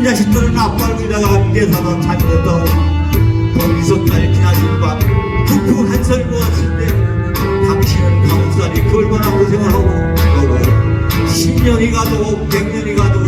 그 자식들은 앞발굴다가 내사다 자녀였다고 거기서 딸기나진 밤 푹푹 한살 모았을 때 당신은 가무살이 얼마나 고생을 하고 10년이 가도 100년이 가도